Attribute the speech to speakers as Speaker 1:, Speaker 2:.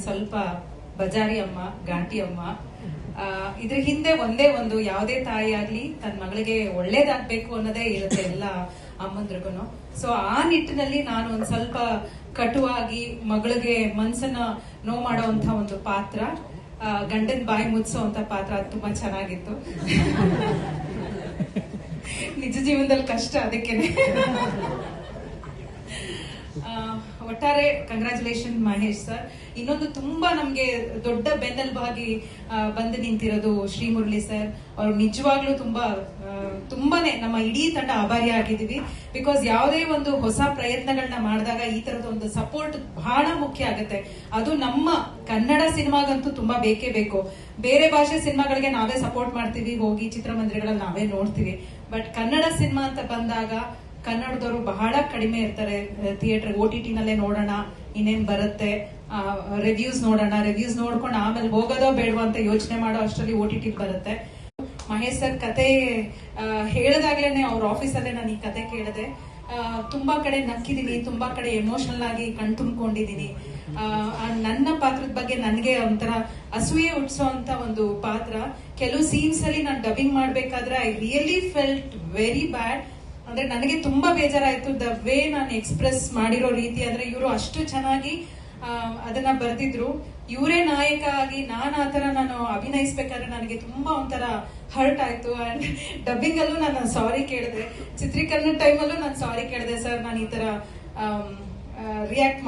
Speaker 1: ಸ್ವಲ್ಪ ಬಜಾರಿ ಅಮ್ಮ ಘಾಟಿ ಅಮ್ಮ. ಇದ್ರ ಹಿಂದೆ ಒಂದೇ ಒಂದು ಯಾವುದೇ ತಾಯಿ ಆಗ್ಲಿ ತನ್ನ ಮಗಳಿಗೆ ಒಳ್ಳೇದಾಗ್ಬೇಕು ಅನ್ನೋದೇ ಇರುತ್ತೆ ಎಲ್ಲ ಅಮ್ಮಂದ್ರಿಗೂ ಸೊ ಆ ನಿಟ್ಟಿನಲ್ಲಿ ನಾನು ಒಂದ್ ಸ್ವಲ್ಪ ಕಟುವಾಗಿ ಮಗಳಿಗೆ ಮನ್ಸನ್ನ ನೋವು ಮಾಡುವಂತ ಒಂದು ಪಾತ್ರ. ಗಂಡನ್ ಬಾಯಿ ಮುಚ್ಚುವಂತ ಪಾತ್ರ ಅದು ತುಂಬಾ ಚೆನ್ನಾಗಿತ್ತು. ನಿಜ ಜೀವನದಲ್ಲಿ ಕಷ್ಟ ಅದಕ್ಕೇನೆ. ಆ, ಒಟ್ಟಾರೆ ಕಂಗ್ರಾಚುಲೇಷನ್ ಮಹೇಶ್ ಸರ್ ಇನ್ನೊಂದು ತುಂಬಾ ನಮ್ಗೆ ದೊಡ್ಡ ಬೆನ್ನೆಲುಬಾಗಿ ಬಂದು ನಿಂತಿರೋದು ಶ್ರೀ ಮುರಳಿ ಸರ್ ಅವ್ರು ನಿಜವಾಗ್ಲೂ ತುಂಬಾ ತುಂಬಾನೇ ನಮ್ಮ ಇಡೀ ತಂಡ ಆಭಾರಿ ಆಗಿದ್ದೀವಿ. ಬಿಕಾಸ್ ಯಾವುದೇ ಒಂದು ಹೊಸ ಪ್ರಯತ್ನಗಳನ್ನ ಮಾಡಿದಾಗ ಈ ತರದ ಒಂದು ಸಪೋರ್ಟ್ ಬಹಳ ಮುಖ್ಯ ಆಗುತ್ತೆ. ಅದು ನಮ್ಮ ಕನ್ನಡ ಸಿನಿಮಾಗಂತೂ ತುಂಬಾ ಬೇಕೇ ಬೇಕು. ಬೇರೆ ಭಾಷೆ ಸಿನಿಮಾಗಳಿಗೆ ನಾವೇ ಸಪೋರ್ಟ್ ಮಾಡ್ತೀವಿ. ಹೋಗಿ ಚಿತ್ರಮಂದಿರಗಳಲ್ಲಿ ನಾವೇ ನೋಡ್ತೀವಿ. ಬಟ್ ಕನ್ನಡ ಸಿನಿಮಾ ಅಂತ ಬಂದಾಗ ಕನ್ನಡದವರು ಬಹಳ ಕಡಿಮೆ ಇರ್ತಾರೆ. ಥಿಯೇಟರ್ ಓ ಟಿ ಟಿನಲ್ಲೇ ನೋಡೋಣ, ಇನ್ನೇನ್ ಬರುತ್ತೆ ರಿವ್ಯೂಸ್ ನೋಡೋಣ ರಿವ್ಯೂಸ್ ನೋಡ್ಕೊಂಡು ಆಮೇಲೆ ಹೋಗೋದೋ ಬೇಡವೋ ಅಂತ ಯೋಚನೆ ಮಾಡೋ ಅಷ್ಟರಲ್ಲಿ ಓ ಟಿ ಟಿ ಬರುತ್ತೆ. ಮಹೇಶ್ ಸರ್ ಕತೆ ಹೇಳಿದಾಗ್ಲೇನೆ ಅವ್ರ ಆಫೀಸಲ್ಲೇ ನಾನು ಈ ಕತೆ ಕೇಳಿದೆ. ತುಂಬಾ ಕಡೆ ನಕ್ಕಿದೀನಿ, ತುಂಬಾ ಕಡೆ ಎಮೋಷನಲ್ ಆಗಿ ಕಣ್ ತುಂಬಿಕೊಂಡಿದೀನಿ. ನನ್ನ ಪಾತ್ರದ ಬಗ್ಗೆ ನನಗೆ ಒಂಥರ ಅಸೂಯೆ ಹುಟ್ಟಿಸೋ ಅಂತ ಒಂದು ಪಾತ್ರ. ಕೆಲವು ಸೀನ್ಸ್ ಅಲ್ಲಿ ನಾನು ಡಬ್ಬಿಂಗ್ ಮಾಡ್ಬೇಕಾದ್ರೆ I really felt very bad ಅಂದ್ರೆ ನನಗೆ ತುಂಬಾ ಬೇಜಾರಾಯ್ತು. ದ ವೇ ನಾನು ಎಕ್ಸ್ಪ್ರೆಸ್ ಮಾಡಿರೋ ರೀತಿ ಅಂದ್ರೆ ಇವರು ಅಷ್ಟು ಚೆನ್ನಾಗಿ ಅದನ್ನ ಬರೆದಿದ್ರು. ಇವರೇ ನಾಯಕ ಆಗಿ ನಾನ್ ಆತರ ನಾನು ಅಭಿನಯಿಸ್ಬೇಕಾದ್ರೆ ನನಗೆ ತುಂಬಾ ಒಂಥರ ಹರ್ಟ್ ಆಯ್ತು. ಅಂಡ್ ಡಬ್ಬಿಂಗ್ ಅಲ್ಲೂ ನಾನು ಸಾರಿ ಕೇಳಿದೆ. ಚಿತ್ರೀಕರಣ ಟೈಮಲ್ಲೂ ನಾನು ಸಾರಿ ಕೇಳಿದೆ, ಸರ್, ನಾನು ಈ ತರ ರಿಯಾಕ್ಟ್